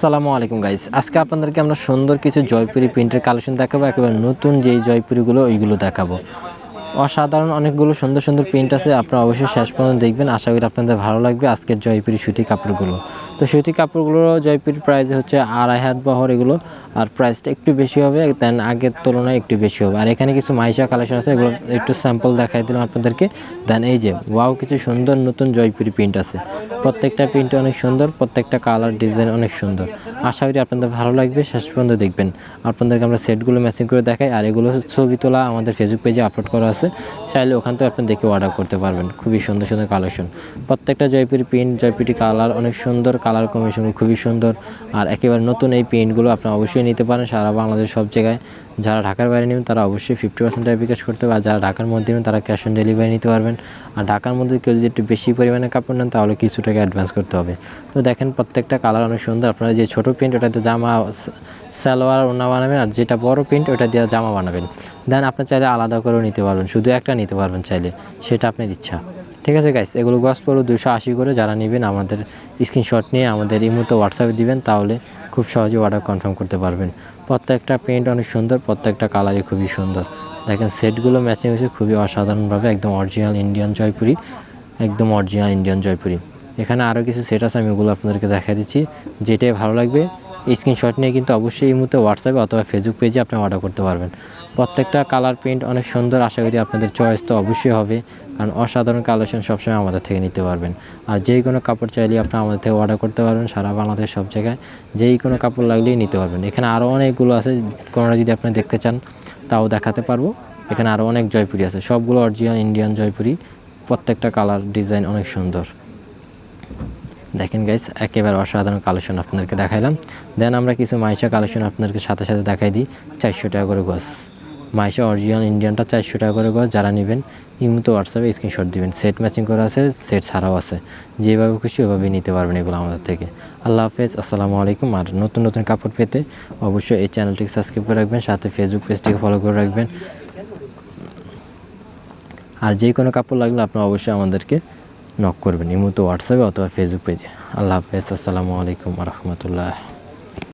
আসসালামু আলাইকুম গাইস আজকে আপনাদেরকে আমরা সুন্দর কিছু জয়পুরি প্রিন্টের কালেকশন দেখাবো, একেবারে নতুন যেই জয়পুরিগুলো, ওইগুলো দেখাবো। অসাধারণ অনেকগুলো সুন্দর সুন্দর প্রিন্ট আছে, আপনারা অবশ্যই শেষ পর্যন্ত দেখবেন। আশা করি আপনাদের ভালো লাগবে আজকের জয়পুরি সুতি কাপড়গুলো। তো সুতি কাপড়গুলো, জয়পুরি প্রাইস হচ্ছে আড়াই হাত বহর এগুলো। আর প্রাইসটা একটু বেশি হবে দেন আগের তুলনায় একটু বেশি হবে। আর এখানে কিছু মাইশা কালেকশন আছে, এগুলো একটু স্যাম্পল দেখাই দিলাম আপনাদেরকে। দেন এই যে ওয়াও কিছু সুন্দর নতুন জয়পুরি প্রিন্ট আছে। প্রত্যেকটা প্রিন্ট অনেক সুন্দর, প্রত্যেকটা কালার ডিজাইন অনেক সুন্দর। আশা করি আপনাদের ভালো লাগবে, শেষ পর্যন্ত দেখবেন। আপনাদেরকে আমরা সেটগুলো ম্যাচিং করে দেখাই, আর এগুলো ছবি তোলা আমাদের ফেসবুক পেজে আপলোড করা আছে। চাইলে ওখান থেকে আপনি দেখে অর্ডার করতে পারবেন। খুবই সুন্দর সুন্দর কালেকশন প্রত্যেকটা জয়পুরি প্রিন্ট জয়পুরি কালার অনেক সুন্দর কালার কম্বিনেশন খুবই সুন্দর। আর একেবারে নতুন এই প্রিন্টগুলো আপনার অবশ্যই নিতে পারেন সারা বাংলাদেশ সব জায়গায়। যারা ঢাকার বাইরে নেবেন, তারা অবশ্যই ফিফটি পার্সেন্ট বিকাশ করতে হবে। আর যারা ঢাকার মধ্যে নেবেন, তারা ক্যাশ অন ডেলিভারি নিতে পারবেন। আর ঢাকার মধ্যে কেউ যদি একটু বেশি পরিমাণে কাপড় নেন, তাহলে কিছু টাকা অ্যাডভান্স করতে হবে। তো দেখেন প্রত্যেকটা কালার অনেক সুন্দর। আপনারা যে ছোটো প্রিন্ট ওটাতে জামা সালোয়ার ওনা বানাবেন। আর যেটা বড় প্রিন্ট ওটা দিয়ে জামা বানাবেন। দেন আপনি চাইলে আলাদা করেও নিতে পারবেন। শুধু একটা নিতে পারবেন চাইলে। সেটা আপনার ইচ্ছা। ঠিক আছে গাইস এগুলো গস পড়ো দুশো আশি করে যারা নেবেন আমাদের স্ক্রিনশট নিয়ে আমাদের এই মুহূর্তে হোয়াটসঅ্যাপে দিবেন, তাহলে খুব সহজে অর্ডার কনফার্ম করতে পারবেন। প্রত্যেকটা প্রিন্ট অনেক সুন্দর, প্রত্যেকটা কালারই খুবই সুন্দর। দেখেন সেটগুলো ম্যাচিং হয়েছে খুবই অসাধারণভাবে, একদম অরিজিনাল ইন্ডিয়ান জয়পুরি, একদম অরিজিনাল ইন্ডিয়ান জয়পুরি। এখানে আরও কিছু সেট আছে, আমি ওগুলো আপনাদেরকে দেখা দিচ্ছি। যেটাই ভালো লাগবে স্ক্রিনশট নিয়ে কিন্তু অবশ্যই এই মুহূর্তে হোয়াটসঅ্যাপে অথবা ফেসবুক পেজে আপনি অর্ডার করতে পারবেন। প্রত্যেকটা কালার প্রিন্ট অনেক সুন্দর, আশা করি আপনাদের চয়েস তো অবশ্যই হবে। কারণ অসাধারণ কালেকশন সবসময় আমাদের থেকে নিতে পারবেন। আর যেই কোনো কাপড় চাইলে আপনি আমাদের থেকে অর্ডার করতে পারবেন, সারা বাংলাদেশ সব জায়গায় যেই কোনো কাপড় লাগলেই নিতে পারবেন। এখানে আরও অনেকগুলো আছে, কোনোটা যদি আপনি দেখতে চান, তাও দেখাতে পারব। এখানে আরও অনেক জয়পুরি আছে, সবগুলো অরিজিনাল ইন্ডিয়ান জয়পুরি। প্রত্যেকটা কালার ডিজাইন অনেক সুন্দর। দেখেন গাইস একেবারে অসাধারণ কালেকশন আপনাদেরকে দেখাইলাম। দেন আমরা কিছু মাইশা কালেকশন আপনাদেরকে সাথে সাথে দেখাই দিই, চারশো টাকা করে গছ মাইশা অরিজিনাল ইন্ডিয়ানটা চারশো টাকা করে গছ যারা নেবেন ইমুতো হোয়াটসঅ্যাপে স্ক্রিনশট দিবেন। সেট ম্যাচিং করা আছে সেট ছাড়াও আছে। যেভাবে খুশি ওইভাবেই নিতে পারবেন এগুলো আমাদের থেকে। আল্লাহ হাফেজ, আসসালামু আলাইকুম। আর নতুন নতুন কাপড় পেতে অবশ্যই এই চ্যানেলটিকে সাবস্ক্রাইব করে রাখবেন, সাথে ফেসবুক পেজটিকে ফলো করে রাখবেন। আর যে কোনো কাপড় লাগলে আপনি অবশ্যই আমাদেরকে নক করবেন ইমুতো হোয়াটসঅ্যাপে অথবা ফেসবুক পেজে আল্লাহ হাফেজ, আসসালামু আলাইকুম রহমতুল্লাহ।